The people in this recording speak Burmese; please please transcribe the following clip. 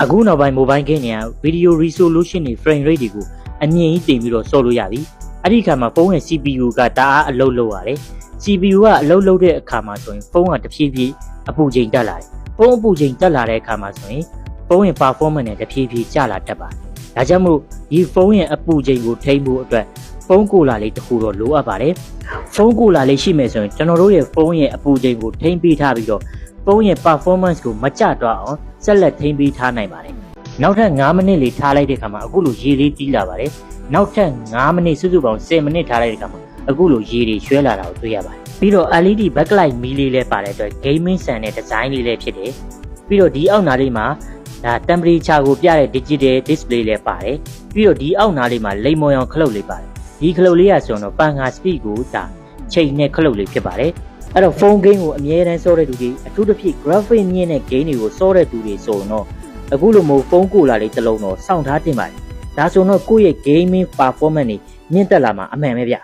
အခုနောက်ပိုင်း mobile game တွေက video resolution တွေ frame rate တွေကိုအမြင့်ကြီးတင်ပြီးတော့စော်လို့ရပြီအဲ့ဒီအခါမှာဖုန်းရဲ့ CPU ကတအားအလုပ်လုပ်ရတယ် CPU ကအလုပ်လုပ်တဲ့အခါမှာဆိုရင်ဖုန်းကတဖြည်းဖြည်းအပူချိန်တက်လာတယ်ဖုန်းအပူချိန်တက်လာတဲ့အခါမှာဆိုရင်ဖုန်းရဲ့ performance နဲ့တဖြည်းဖြည်းကျလာတတ်ပါတယ်ဒါကြောင့်မို့ဒီဖုန်းရဲ့အပူချိန်ကိုထိန်းဖို့အတွက်ဖုန်းကိုလာလေးတစ်ခုတော့လိုအပ်ပါတယ်ဖုန်းကိုလာလေးရှိမယ်ဆိုရင်ကျွန်တော်တို့ရဲ့ဖုန်းရဲ့အပူချိန်ကိုထိန်းပေးထားပြီးတော့ ဖုန်းရဲ့ performance ကိုမကျတော့အောင်ဆက်လက်ထိန်းပေးထားနိုင်ပါတယ်နောက်ထပ်9မိနစ်လေးထားလိုက်တဲ့အခါမှာအခုလိုရေလေးတီးလာပါတယ်နောက်ထပ်9မိနစ်စုစုပေါင်း10မိနစ်ထားလိုက်တဲ့အခါမှာအခုလိုရေတွေရွှဲလာတာကိုတွေ့ရပါတယ်ပြီးတော့ LED backlight မီးလေးလည်းပါတဲ့အတွက် gaming ဆန်တဲ့ design လေးလည်းဖြစ်တယ်ပြီးတော့ဒီအောက်နားလေးမှာဒါ temperature ကိုပြတဲ့ digital display လည်းပါတယ်ပြီးတော့ဒီအောက်နားလေးမှာလိမ်မော်ရောင်ခလုတ်လေးပါတယ်ဒီခလုတ်လေးကဆိုတော့ပန်ငါ speed ကိုဒါချိန်နဲ့ခလုတ်လေးဖြစ်ပါတယ် အဲ့တော့ phone game ကိုအမြဲတမ်းစောတဲ့သူတွေအထူးသဖြင့် graphic မြင့်တဲ့ game တွေကိုစောတဲ့သူတွေဆိုတော့အခုလိုမျိုးဖုန်းကိုလာလေးတစ်လုံးတော့စောင့်ထားတင်ပါတယ်ဒါဆိုတော့ကိုယ့်ရဲ့ gaming performance တွေမြင့်တက်လာမှာအမှန်ပဲဗျ